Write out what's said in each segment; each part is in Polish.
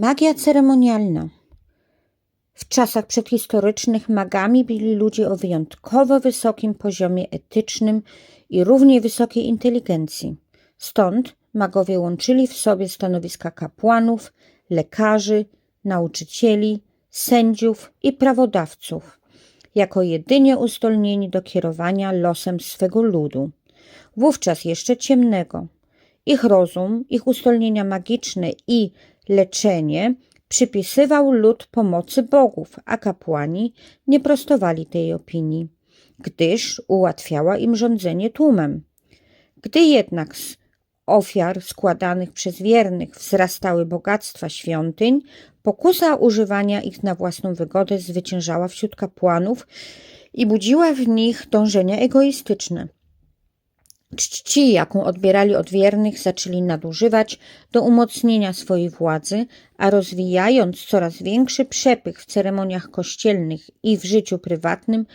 Magia ceremonialna. W czasach przedhistorycznych magami byli ludzie o wyjątkowo wysokim poziomie etycznym i równie wysokiej inteligencji. Stąd magowie łączyli w sobie stanowiska kapłanów, lekarzy, nauczycieli, sędziów i prawodawców, jako jedynie uzdolnieni do kierowania losem swego ludu, wówczas jeszcze ciemnego. Ich rozum, ich uzdolnienia magiczne i leczenie przypisywał lud pomocy bogów, a kapłani nie prostowali tej opinii, gdyż ułatwiała im rządzenie tłumem. Gdy jednak z ofiar składanych przez wiernych wzrastały bogactwa świątyń, pokusa używania ich na własną wygodę zwyciężała wśród kapłanów i budziła w nich dążenia egoistyczne. Czci, jaką odbierali od wiernych, zaczęli nadużywać do umocnienia swojej władzy, a rozwijając coraz większy przepych w ceremoniach kościelnych i w życiu prywatnym,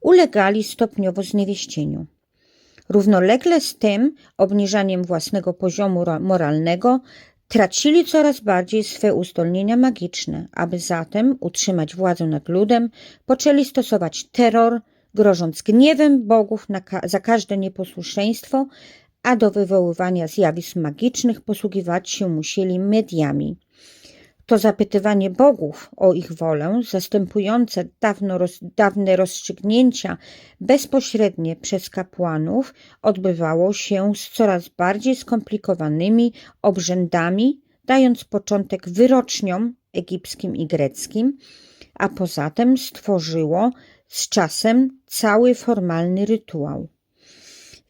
ulegali stopniowo zniewieścieniu. Równolegle z tym obniżaniem własnego poziomu moralnego tracili coraz bardziej swe uzdolnienia magiczne, aby zatem utrzymać władzę nad ludem, poczęli stosować terror, grożąc gniewem bogów ka za każde nieposłuszeństwo, a do wywoływania zjawisk magicznych posługiwać się musieli mediami. To zapytywanie bogów o ich wolę, zastępujące dawno roz, dawne rozstrzygnięcia bezpośrednie przez kapłanów, odbywało się z coraz bardziej skomplikowanymi obrzędami, dając początek wyroczniom egipskim i greckim, a poza tym stworzyło z czasem cały formalny rytuał.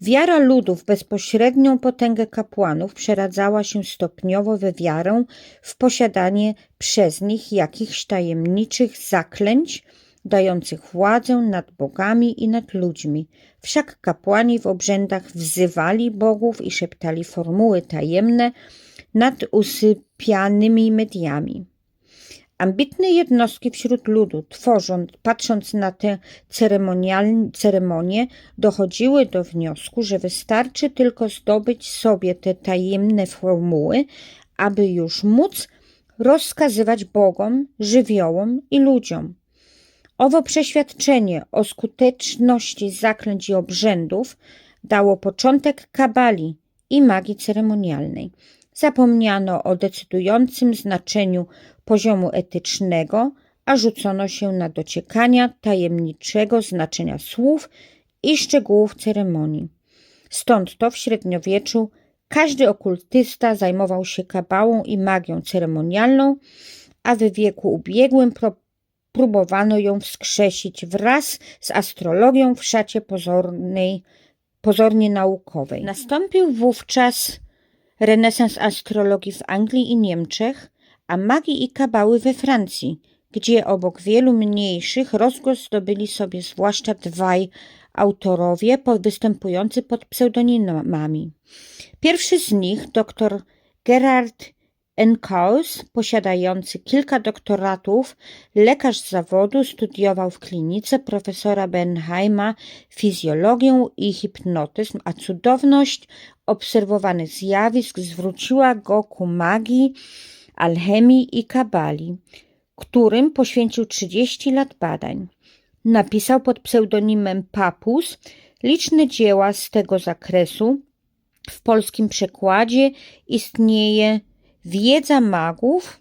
Wiara ludu w bezpośrednią potęgę kapłanów przeradzała się stopniowo we wiarę w posiadanie przez nich jakichś tajemniczych zaklęć, dających władzę nad bogami i nad ludźmi. Wszak kapłani w obrzędach wzywali bogów i szeptali formuły tajemne nad usypianymi mediami. Ambitne jednostki wśród ludu, tworząc, patrząc na tę ceremonię, dochodziły do wniosku, że wystarczy tylko zdobyć sobie te tajemne formuły, aby już móc rozkazywać bogom, żywiołom i ludziom. Owo przeświadczenie o skuteczności zaklęć i obrzędów dało początek kabali i magii ceremonialnej. Zapomniano o decydującym znaczeniu poziomu etycznego, a rzucono się na dociekania tajemniczego znaczenia słów i szczegółów ceremonii. Stąd to w średniowieczu każdy okultysta zajmował się kabałą i magią ceremonialną, a w wieku ubiegłym próbowano ją wskrzesić wraz z astrologią w szacie pozornej, pozornie naukowej. Nastąpił wówczas renesans astrologii w Anglii i Niemczech, a magii i kabały we Francji, gdzie obok wielu mniejszych rozgłos zdobyli sobie zwłaszcza dwaj autorowie występujący pod pseudonimami. Pierwszy z nich, dr Gerard Enkaus, posiadający kilka doktoratów, lekarz zawodu, studiował w klinice profesora Benheima fizjologię i hipnotyzm, a cudowność obserwowanych zjawisk zwróciła go ku magii, alchemii i kabali, którym poświęcił 30 lat badań. Napisał pod pseudonimem Papus liczne dzieła z tego zakresu. W polskim przekładzie istnieje Wiedza magów.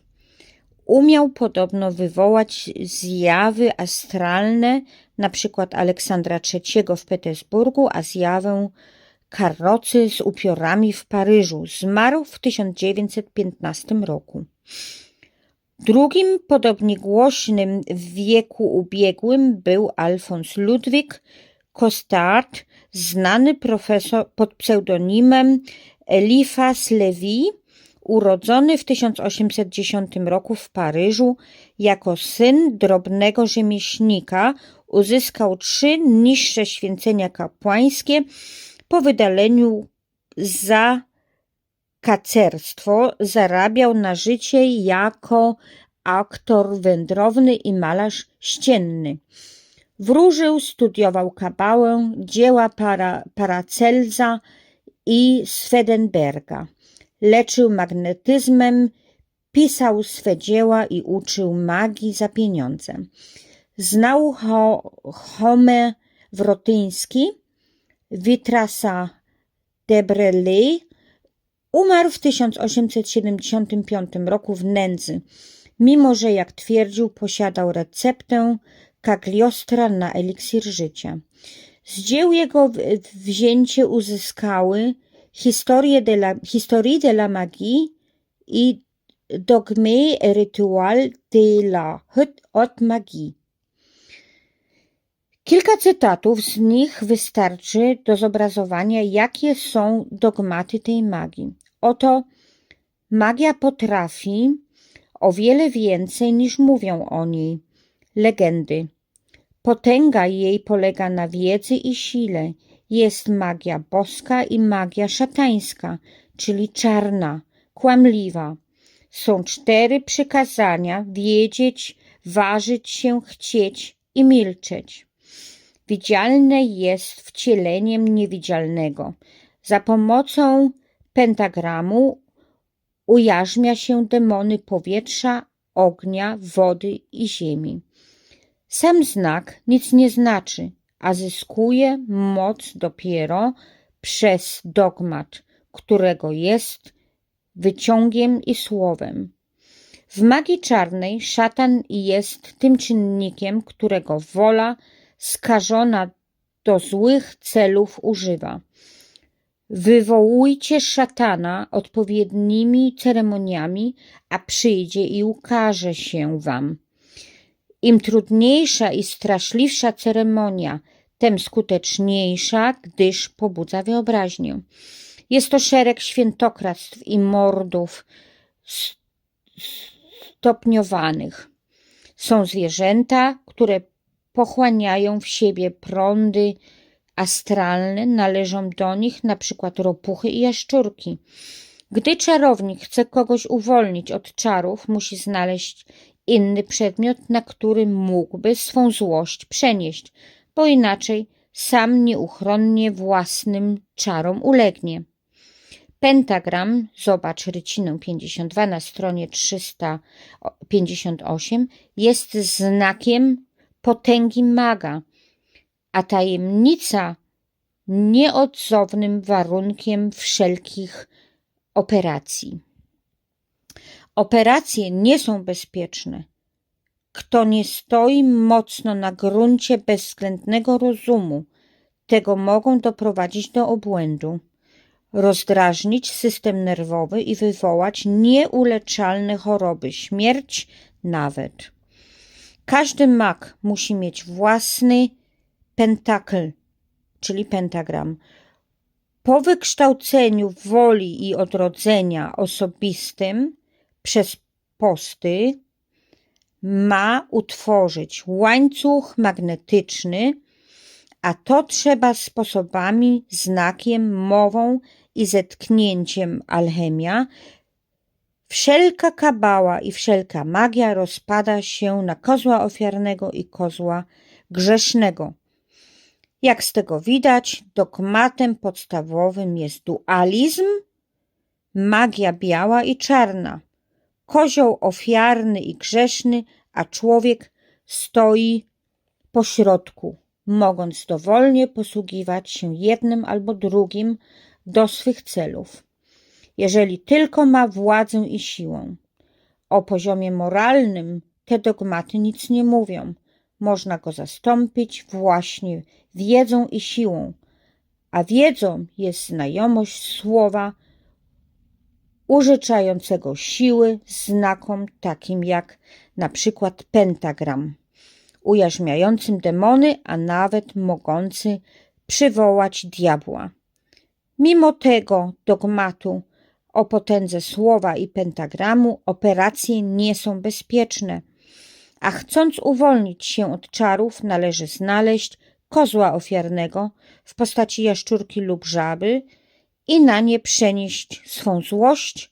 Umiał podobno wywołać zjawy astralne, na przykład Aleksandra III w Petersburgu, a zjawę karocy z upiorami w Paryżu. Zmarł w 1915 roku. Drugim, podobnie głośnym w wieku ubiegłym był Alfons Ludwik Costard, znany profesor pod pseudonimem Eliphas Levi, urodzony w 1810 roku w Paryżu jako syn drobnego rzemieślnika, uzyskał trzy niższe święcenia kapłańskie po wydaleniu za kacerstwo zarabiał na życie jako aktor wędrowny i malarz ścienny. Wróżył, studiował kabałę, dzieła para, Paracelza i Swedenberga. Leczył magnetyzmem, pisał swe dzieła i uczył magii za pieniądze. Znał Ho Home Wrotyński, Witrasa de Brele, umarł w 1875 roku w nędzy, mimo że jak twierdził posiadał receptę Cagliostra na eliksir życia. Z dzieł jego wzięcie uzyskały Historie de la, Historie de la Magie i Dogme Ritual de la Haute Magie. Kilka cytatów z nich wystarczy do zobrazowania, jakie są dogmaty tej magii. Oto magia potrafi o wiele więcej niż mówią o niej legendy. Potęga jej polega na wiedzy i sile. Jest magia boska i magia szatańska, czyli czarna, kłamliwa. Są cztery przykazania: wiedzieć, ważyć się, chcieć i milczeć. Widzialne jest wcieleniem niewidzialnego. Za pomocą pentagramu ujarzmia się demony powietrza, ognia, wody i ziemi. Sam znak nic nie znaczy, a zyskuje moc dopiero przez dogmat, którego jest wyciągiem i słowem. W magii czarnej szatan jest tym czynnikiem, którego wola skażona do złych celów używa. Wywołujcie szatana odpowiednimi ceremoniami, a przyjdzie i ukaże się wam. Im trudniejsza i straszliwsza ceremonia, tem skuteczniejsza, gdyż pobudza wyobraźnię. Jest to szereg świętokradztw i mordów stopniowanych. Są zwierzęta, które pochłaniają w siebie prądy astralne, należą do nich na przykład ropuchy i jaszczurki. Gdy czarownik chce kogoś uwolnić od czarów, musi znaleźć inny przedmiot, na który mógłby swą złość przenieść, bo inaczej sam nieuchronnie własnym czarom ulegnie. Pentagram, zobacz rycinę 52 na stronie 358, jest znakiem potęgi maga, a tajemnica nieodzownym warunkiem wszelkich operacji. Operacje nie są bezpieczne. Kto nie stoi mocno na gruncie bezwzględnego rozumu, tego mogą doprowadzić do obłędu, rozdrażnić system nerwowy i wywołać nieuleczalne choroby, śmierć nawet. Każdy mak musi mieć własny pentakl, czyli pentagram. Po wykształceniu woli i odrodzenia osobistym przez posty ma utworzyć łańcuch magnetyczny, a to trzeba sposobami, znakiem, mową i zetknięciem alchemia. Wszelka kabała i wszelka magia rozpada się na kozła ofiarnego i kozła grzesznego. Jak z tego widać, dogmatem podstawowym jest dualizm, magia biała i czarna kozioł ofiarny i grzeszny, a człowiek stoi pośrodku, mogąc dowolnie posługiwać się jednym albo drugim do swych celów, jeżeli tylko ma władzę i siłę. O poziomie moralnym te dogmaty nic nie mówią. Można go zastąpić właśnie wiedzą i siłą, a wiedzą jest znajomość słowa użyczającego siły znakom takim jak na przykład pentagram, ujarzmiającym demony, a nawet mogący przywołać diabła. Mimo tego dogmatu o potędze słowa i pentagramu operacje nie są bezpieczne, a chcąc uwolnić się od czarów należy znaleźć kozła ofiarnego w postaci jaszczurki lub żaby, i na nie przenieść swą złość,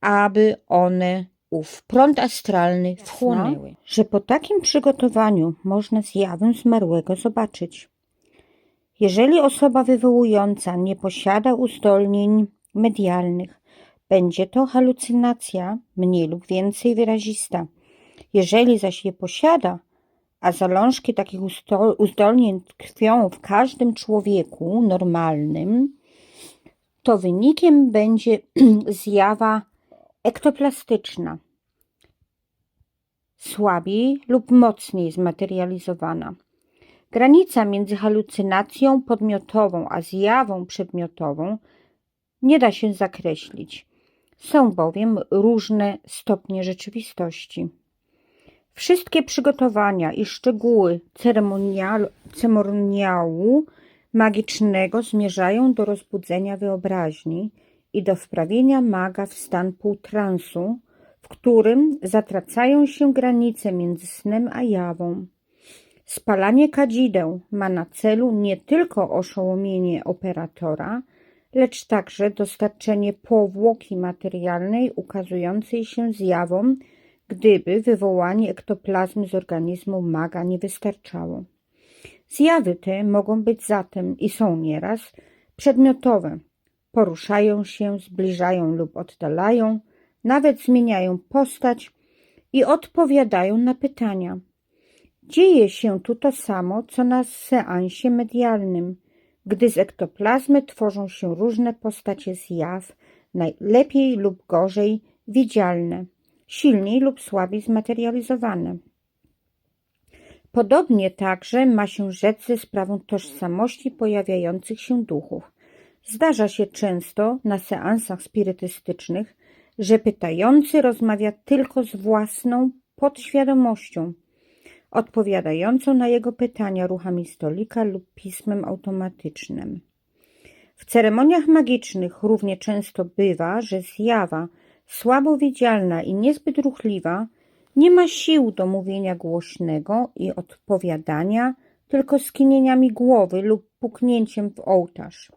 aby one ów prąd astralny wchłonęły. Że po takim przygotowaniu można zjawę zmarłego zobaczyć. Jeżeli osoba wywołująca nie posiada uzdolnień medialnych, będzie to halucynacja mniej lub więcej wyrazista. Jeżeli zaś je posiada, a zalążki takich uzdolnień tkwią w każdym człowieku normalnym, to wynikiem będzie zjawa ektoplastyczna, słabiej lub mocniej zmaterializowana. Granica między halucynacją podmiotową a zjawą przedmiotową nie da się zakreślić. Są bowiem różne stopnie rzeczywistości. Wszystkie przygotowania i szczegóły ceremoniału magicznego zmierzają do rozbudzenia wyobraźni i do wprawienia maga w stan półtransu, w którym zatracają się granice między snem a jawą. Spalanie kadzideł ma na celu nie tylko oszołomienie operatora, lecz także dostarczenie powłoki materialnej ukazującej się zjawom, gdyby wywołanie ektoplazmy z organizmu maga nie wystarczało. Zjawy te mogą być zatem i są nieraz przedmiotowe. Poruszają się, zbliżają lub oddalają, nawet zmieniają postać i odpowiadają na pytania. Dzieje się tu to samo, co na seansie medialnym, gdy z ektoplazmy tworzą się różne postacie zjaw, najlepiej lub gorzej widzialne, silniej lub słabiej zmaterializowane. Podobnie także ma się rzec ze sprawą tożsamości pojawiających się duchów. Zdarza się często na seansach spirytystycznych, że pytający rozmawia tylko z własną podświadomością, odpowiadającą na jego pytania ruchami stolika lub pismem automatycznym. W ceremoniach magicznych równie często bywa, że zjawa słabo widzialna i niezbyt ruchliwa nie ma sił do mówienia głośnego i odpowiadania tylko skinieniami głowy lub puknięciem w ołtarz.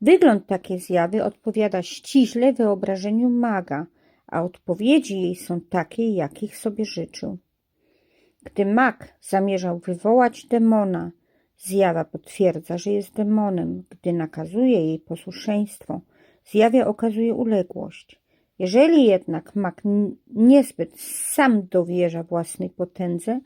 Wygląd takiej zjawy odpowiada ściśle wyobrażeniu maga, a odpowiedzi jej są takie, jakich sobie życzył. Gdy mag zamierzał wywołać demona, zjawa potwierdza, że jest demonem. Gdy nakazuje jej posłuszeństwo, zjawia okazuje uległość. Jeżeli jednak mag niezbyt sam dowierza własnej potędze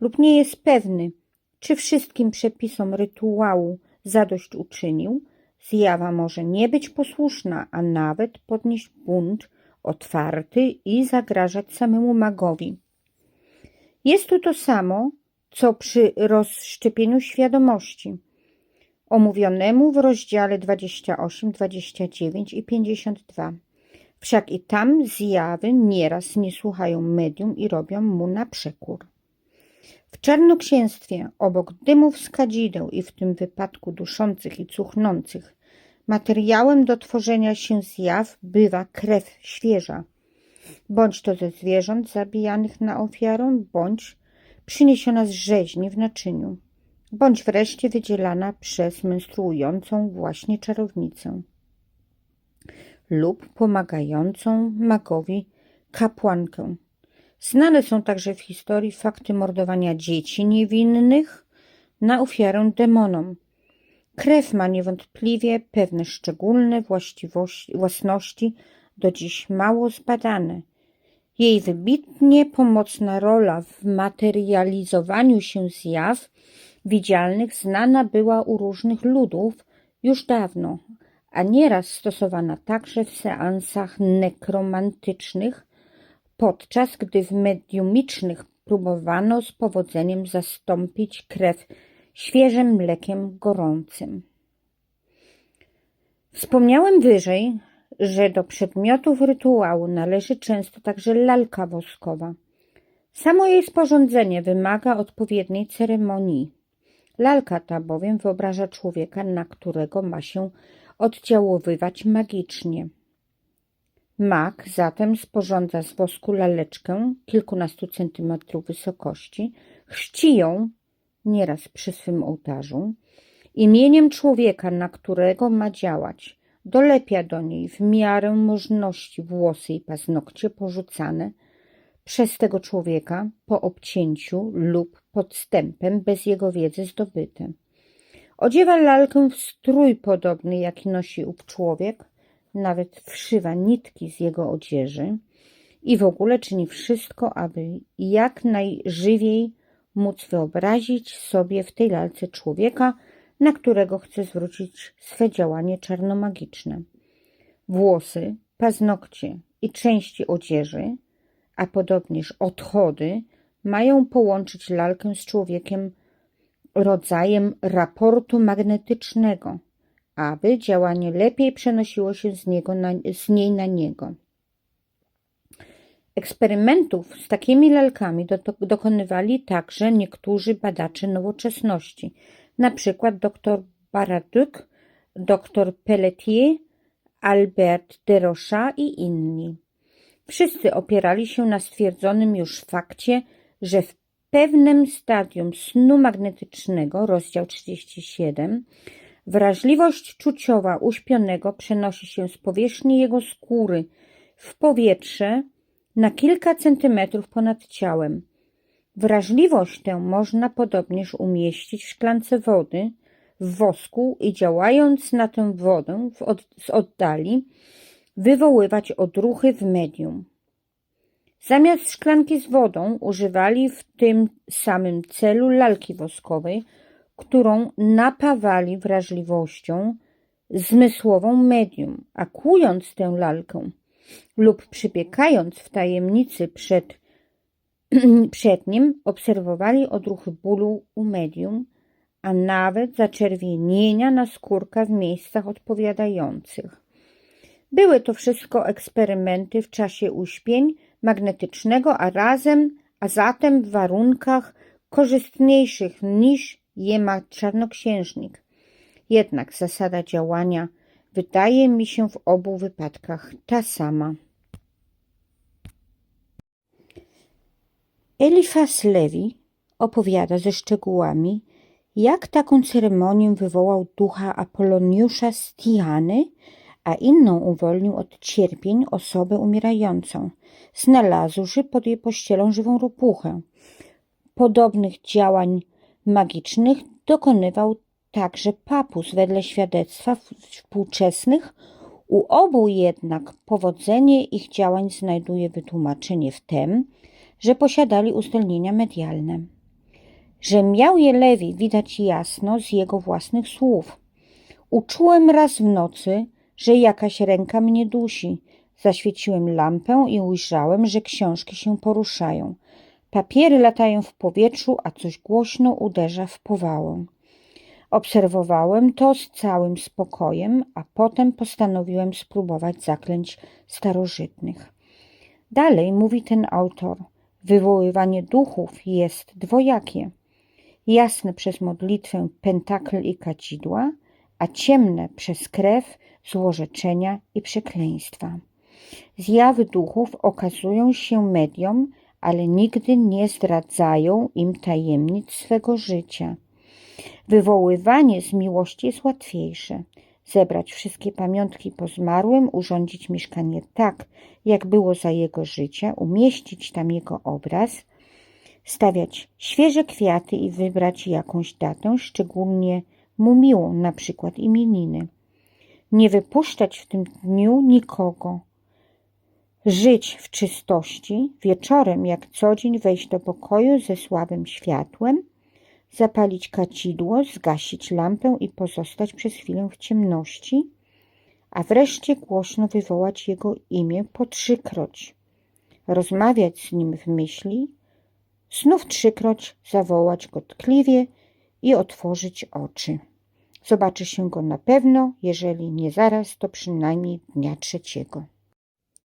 lub nie jest pewny, czy wszystkim przepisom rytuału zadość uczynił, zjawa może nie być posłuszna, a nawet podnieść bunt otwarty i zagrażać samemu magowi. Jest tu to samo, co przy rozszczepieniu świadomości, omówionemu w rozdziale 28, 29 i 52. Wszak i tam zjawy nieraz nie słuchają medium i robią mu na przekór. W czarnoksięstwie, obok dymów z kadzideł i w tym wypadku duszących i cuchnących, materiałem do tworzenia się zjaw bywa krew świeża, bądź to ze zwierząt zabijanych na ofiarę, bądź przyniesiona z rzeźni w naczyniu, bądź wreszcie wydzielana przez menstruującą właśnie czarownicę lub pomagającą magowi kapłankę. Znane są także w historii fakty mordowania dzieci niewinnych na ofiarę demonom. Krew ma niewątpliwie pewne szczególne własności, do dziś mało zbadane. Jej wybitnie pomocna rola w materializowaniu się zjaw widzialnych znana była u różnych ludów już dawno, a nieraz stosowana także w seansach nekromantycznych, podczas gdy w mediumicznych próbowano z powodzeniem zastąpić krew świeżym mlekiem gorącym. Wspomniałem wyżej, że do przedmiotów rytuału należy często także lalka woskowa. Samo jej sporządzenie wymaga odpowiedniej ceremonii. Lalka ta bowiem wyobraża człowieka, na którego ma się oddziaływać magicznie. Mag zatem sporządza z wosku laleczkę kilkunastu centymetrów wysokości, chrzci ją nieraz przy swym ołtarzu, imieniem człowieka, na którego ma działać, dolepia do niej w miarę możności włosy i paznokcie porzucane przez tego człowieka po obcięciu lub podstępem bez jego wiedzy zdobyte. Odziewa lalkę w strój podobny, jaki nosi ów człowiek, nawet wszywa nitki z jego odzieży i w ogóle czyni wszystko, aby jak najżywiej móc wyobrazić sobie w tej lalce człowieka, na którego chce zwrócić swe działanie czarnomagiczne. Włosy, paznokcie i części odzieży, a podobnież odchody, mają połączyć lalkę z człowiekiem rodzajem raportu magnetycznego, aby działanie lepiej przenosiło się z, niego na, z niej na niego. Eksperymentów z takimi lalkami do, dokonywali także niektórzy badacze nowoczesności, na przykład dr Baraduc, dr Pelletier, Albert de Rocha i inni. Wszyscy opierali się na stwierdzonym już fakcie, że w pewnym stadium snu magnetycznego, rozdział 37, wrażliwość czuciowa uśpionego przenosi się z powierzchni jego skóry w powietrze na kilka centymetrów ponad ciałem. Wrażliwość tę można podobnież umieścić w szklance wody, w wosku i działając na tę wodę od, z oddali, wywoływać odruchy w medium. Zamiast szklanki z wodą używali w tym samym celu lalki woskowej, którą napawali wrażliwością zmysłową medium, a kłując tę lalkę lub przypiekając w tajemnicy przed, przed nim, obserwowali odruchy bólu u medium, a nawet zaczerwienienia na skórka w miejscach odpowiadających. Były to wszystko eksperymenty w czasie uśpień magnetycznego, a razem, a zatem w warunkach korzystniejszych niż je ma czarnoksiężnik. Jednak zasada działania wydaje mi się w obu wypadkach ta sama. Elifas Lewi opowiada ze szczegółami, jak taką ceremonię wywołał ducha Apoloniusza z Tiany, a inną uwolnił od cierpień osobę umierającą, znalazłszy pod jej pościelą żywą ropuchę. Podobnych działań magicznych dokonywał także papus wedle świadectwa współczesnych. U obu jednak powodzenie ich działań znajduje wytłumaczenie w tym, że posiadali uzdolnienia medialne. Że miał je Lewi widać jasno z jego własnych słów. Uczułem raz w nocy, że jakaś ręka mnie dusi. Zaświeciłem lampę i ujrzałem, że książki się poruszają. Papiery latają w powietrzu, a coś głośno uderza w powałę. Obserwowałem to z całym spokojem, a potem postanowiłem spróbować zaklęć starożytnych. Dalej mówi ten autor: Wywoływanie duchów jest dwojakie. Jasne przez modlitwę pentakl i kadzidła, a ciemne przez krew, złorzeczenia i przekleństwa. Zjawy duchów okazują się mediom, ale nigdy nie zdradzają im tajemnic swego życia. Wywoływanie z miłości jest łatwiejsze. Zebrać wszystkie pamiątki po zmarłym, urządzić mieszkanie tak, jak było za jego życia, umieścić tam jego obraz, stawiać świeże kwiaty i wybrać jakąś datę, szczególnie mu miłą, na przykład imieniny. Nie wypuszczać w tym dniu nikogo. Żyć w czystości, wieczorem jak co dzień wejść do pokoju ze słabym światłem, zapalić kacidło, zgasić lampę i pozostać przez chwilę w ciemności, a wreszcie głośno wywołać jego imię po trzykroć, rozmawiać z nim w myśli, znów trzykroć zawołać go tkliwie i otworzyć oczy. Zobaczy się go na pewno, jeżeli nie zaraz, to przynajmniej dnia trzeciego.